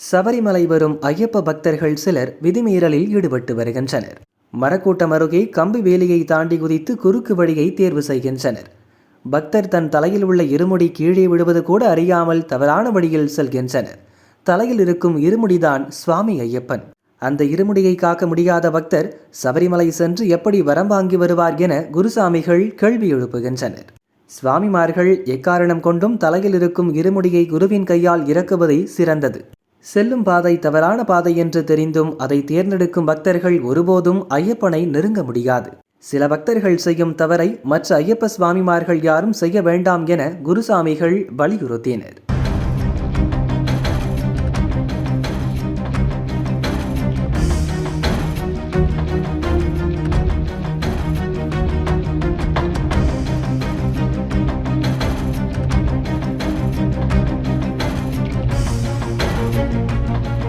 சபரிமலை வரும் ஐயப்ப பக்தர்கள் சிலர் விதிமீறலில் ஈடுபட்டு வருகின்றனர். மரக்கூட்டம் அருகே கம்பி வேலியை தாண்டி குதித்து குறுக்கு வழியை தேர்வு செய்கின்றனர். பக்தர் தன் தலையில் உள்ள இருமுடி கீழே விடுவது கூட அறியாமல் தவறான வழியில் செல்கின்றனர். தலையில் இருக்கும் இருமுடிதான் சுவாமி ஐயப்பன். அந்த இருமுடியை காக்க முடியாத பக்தர் சபரிமலை சென்று எப்படி வரம் வாங்கி வருவார் என குருசாமிகள் கேள்வி எழுப்புகின்றனர். சுவாமிமார்கள் எக்காரணம் கொண்டும் தலையில் இருக்கும் இருமுடியை குருவின் கையால் இறக்குவதை சிறந்தது. செல்லும் பாதை தவறான பாதை என்று தெரிந்தும் அதை தேர்ந்தெடுக்கும் பக்தர்கள் ஒருபோதும் ஐயப்பனை நெருங்க முடியாது. சில பக்தர்கள் செய்யும் தவறை மற்ற ஐயப்ப சுவாமிமார்கள் யாரும் செய்ய வேண்டாம் என குருசாமிகள் வலியுறுத்தினர்.